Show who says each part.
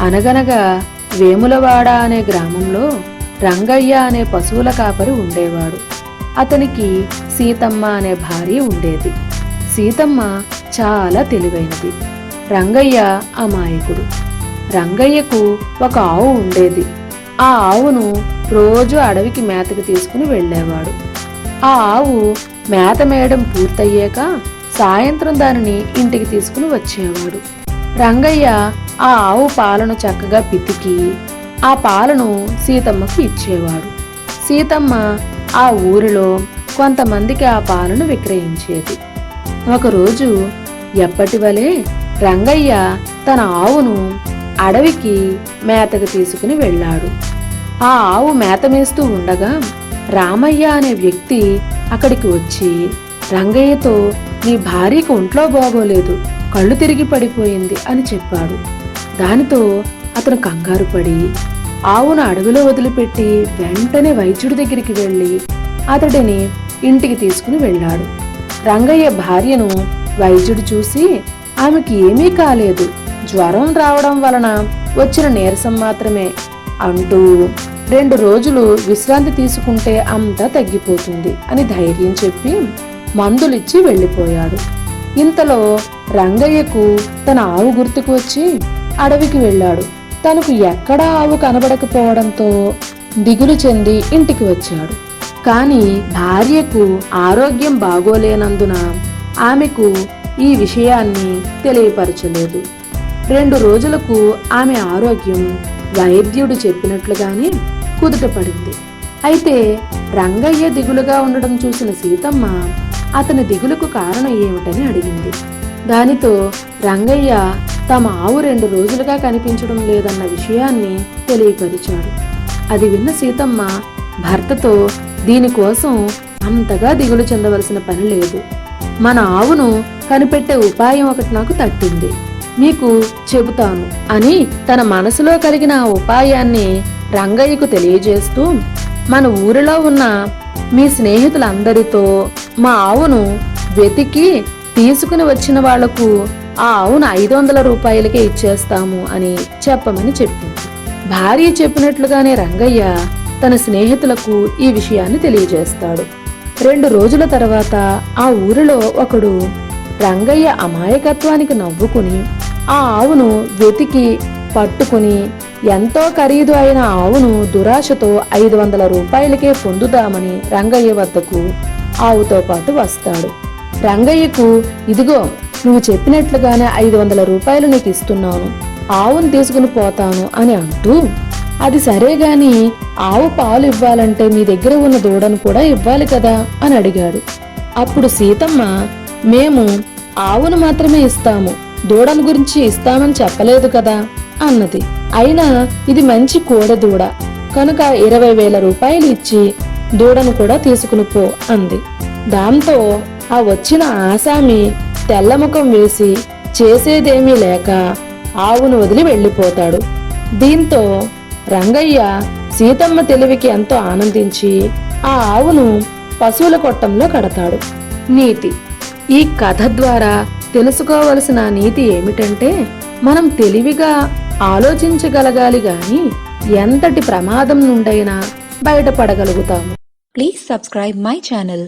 Speaker 1: అనగనగా వేములవాడ అనే గ్రామంలో రంగయ్య అనే పశువుల కాపరి ఉండేవాడు. అతనికి సీతమ్మ అనే భార్య ఉండేది. సీతమ్మ చాలా తెలివైనది. రంగయ్య అమాయకుడు. రంగయ్యకు ఒక ఆవు ఉండేది. ఆ ఆవును రోజు అడవికి మేతకి తీసుకుని వెళ్ళేవాడు. ఆ ఆవు మేత మేయడం పూర్తయ్యాక సాయంత్రం దానిని ఇంటికి తీసుకుని వచ్చేవాడు. రంగయ్య ఆ ఆవు పాలను చక్కగా పితికి ఆ పాలను సీతమ్మకు ఇచ్చేవాడు. సీతమ్మ ఆ ఊరిలో కొంతమందికి ఆ పాలను విక్రయించేది. ఒకరోజు ఎప్పటివలే రంగయ్య తన ఆవును అడవికి మేతకు తీసుకుని వెళ్ళాడు. ఆ ఆవు మేత మేస్తూ ఉండగా రామయ్య అనే వ్యక్తి అక్కడికి వచ్చి రంగయ్యతో నీ భార్యకు ఒంట్లో బాగోలేదు కళ్ళు తిరిగి పడిపోయింది అని చెప్పాడు. దానితో అతను కంగారు పడి ఆవును అడవిలో వదిలిపెట్టి వెంటనే వైద్యుడి దగ్గరికి వెళ్ళి అతడిని ఇంటికి తీసుకుని వెళ్ళాడు. రంగయ్య భార్యను వైద్యుడు చూసి ఆమెకి ఏమీ కాలేదు. జ్వరం రావడం వలన వచ్చిన నీరసం మాత్రమే అంటూ రెండు రోజులు విశ్రాంతి తీసుకుంటే అంతా తగ్గిపోతుంది అని ధైర్యం చెప్పి మందులిచ్చి వెళ్ళిపోయాడు. ఇంతలో రంగయ్యకు తన ఆవు గుర్తుకు వచ్చి అడవికి వెళ్ళాడు. తనకు ఎక్కడా ఆవు కనబడకపోవడంతో దిగులు చెంది ఇంటికి వచ్చాడు. కానీ భార్యకు ఆరోగ్యం బాగోలేనందున ఆమెకు ఈ విషయాన్ని తెలియపరచలేదు. రెండు రోజులకు ఆమె ఆరోగ్యం వైద్యుడు చెప్పినట్లుగానే కుదుటపడింది. అయితే రంగయ్య దిగులుగా ఉండడం చూసిన సీతమ్మ అతని దిగులుకు కారణం ఏమిటని అడిగింది. దానితో రంగయ్య తమ ఆవు రెండు రోజులుగా కనిపించడం లేదన్న విషయాన్ని తెలియపరిచాడు. అది విన్న సీతమ్మ భర్తతో దీనికోసం అంతగా దిగులు చెందవలసిన పని లేదు. మన ఆవును కనిపెట్టే ఉపాయం ఒకటి నాకు తట్టింది. మీకు చెబుతాను అని తన మనసులో కలిగిన ఉపాయాన్ని రంగయ్యకు తెలియజేస్తూ మన ఊరిలో ఉన్న మీ స్నేహితులందరితో మా ఆవును వెతికి తీసుకుని వచ్చిన వాళ్ళకు ఆ అవును ఐదు వందల రూపాయలకే ఇచ్చేస్తాము అని చెప్పమని చెప్పింది. భార్య చెప్పినట్లుగానే రంగయ్య తన స్నేహితులకు ఈ విషయాన్ని తెలియజేస్తాడు. రెండు రోజుల తర్వాత ఆ ఊరిలో ఒకడు రంగయ్య అమాయకత్వానికి నవ్వుకుని ఆ ఆవును వెతికి పట్టుకుని ఎంతో ఖరీదు అయిన ఆవును దురాశతో ఐదు వందల రూపాయలకే పొందుదామని రంగయ్య వద్దకు ఆవుతో పాటు వస్తాడు. రంగయ్యకు ఇదిగో నువ్వు చెప్పినట్లుగానే ఐదు వందల రూపాయలు నీకు ఇస్తున్నాను ఆవును తీసుకుని పోతాను అని అంటూ అది సరే గాని ఆవు పాలు ఇవ్వాలంటే మీ దగ్గర ఉన్న దూడను కూడా ఇవ్వాలి కదా అని అడిగాడు. అప్పుడు సీతమ్మ మేము ఆవును మాత్రమే ఇస్తాము దూడను గురించి ఇస్తామని చెప్పలేదు కదా అన్నది. అయినా ఇది మంచి కోడె దూడ కనుక ఇరవై వేల రూపాయలు ఇచ్చి దూడను కూడా తీసుకుని పో అంది. దాంతో ఆ వచ్చిన ఆసామి తెల్లముఖం వేసి చేసేదేమీ లేక ఆవును వదిలి వెళ్ళిపోతాడు. దీంతో రంగయ్య సీతమ్మ తెలివికి ఎంతో ఆనందించి ఆ ఆవును పశువుల కొట్టంలో కడతాడు. నీతి ఈ కథ ద్వారా తెలుసుకోవలసిన నీతి ఏమిటంటే మనం తెలివిగా ఆలోచించగలగాలి గాని ఎంతటి ప్రమాదం నుండైనా బయటపడగలుగుతాము.
Speaker 2: Please subscribe my channel